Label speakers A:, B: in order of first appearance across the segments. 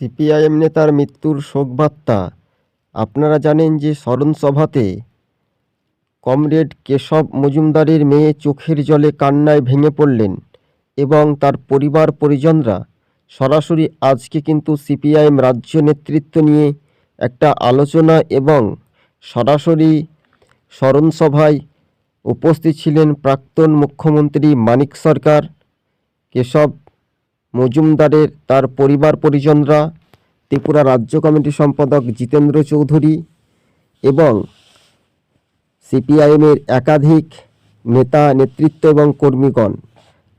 A: CPIM নেতার মৃত্যুর শোকবার্তা। আপনারা জানেন যে স্মরণসভাতে কমরেড কেশব মজুমদারের মেয়ে চোখের জলে কান্নায় ভেঙে পড়লেন এবং তার পরিবার পরিজনরা সরাসরি আজকে কিন্তু সিপিআইএম রাজ্য নেতৃত্ব নিয়ে একটা আলোচনা এবং সরাসরি স্মরণসভায় উপস্থিত ছিলেন প্রাক্তন মুখ্যমন্ত্রী মানিক সরকার, কেশব মজুমদারের, তার পরিবার পরিজনরা, ত্রিপুরা রাজ্য কমিটি সম্পাদক জিতেন্দ্র চৌধুরী এবং সিপিআইএমের একাধিক নেতা, নেতৃত্ব এবং কর্মীগণ।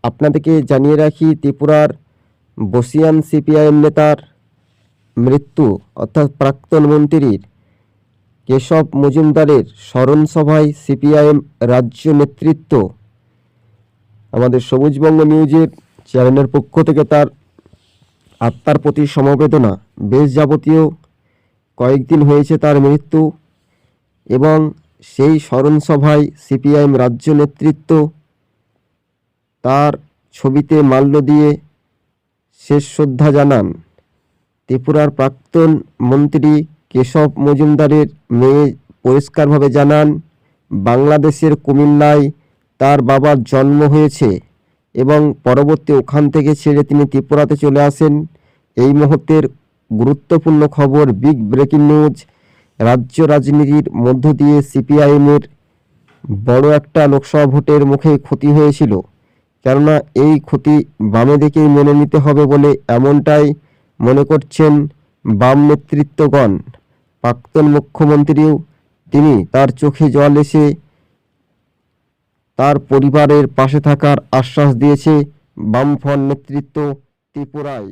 A: আপনাদেরকে জানিয়ে রাখি, ত্রিপুরার বসিয়ান সিপিআইএম নেতার মৃত্যু, অর্থাৎ প্রাক্তন মন্ত্রীর কেশব মজুমদারের স্মরণ সভায় সিপিআইএম রাজ্য নেতৃত্ব। আমাদের সবুজবঙ্গ নিউজের চ্যানেলের পক্ষ থেকে তার আত্মার প্রতি সমবেদনা। বেশ যাবতীয় কয়েকদিন হয়েছে তার মৃত্যু এবং সেই স্মরণসভায় সিপিআইএম রাজ্য নেতৃত্ব তার ছবিতে মাল্য দিয়ে শেষ শ্রদ্ধা জানান। ত্রিপুরার প্রাক্তন মন্ত্রী কেশব মজুমদারের মেয়ে পরিষ্কারভাবে জানান, বাংলাদেশের কুমিল্লায় তার বাবার জন্ম হয়েছে। এবং পরবর্তী ওখান থেকে ছেড়ে তিনি ত্রিপুরাতে চলে আসেন। এই মুহূর্তের গুরুত্বপূর্ণ খবর, বিগ ব্রেকিং নিউজ, রাজ্য রাজনীতির মধ্য দিয়ে সিপিআইএমের বড় একটা লোকসভা ভোটের মুখে ক্ষতি হয়েছিল। কেননা এই ক্ষতি বামে দিকেই মেনে নিতে হবে বলে এমনটাই মনে করছেন বাম নেতৃত্বগণ। প্রাক্তন মুখ্যমন্ত্রীও তিনি, তার চোখে জল এসে তার পরিবারের পাশে থাকার আশ্বাস দিয়েছে বামফ্রন্ট নেতৃত্ব ত্রিপুরায়।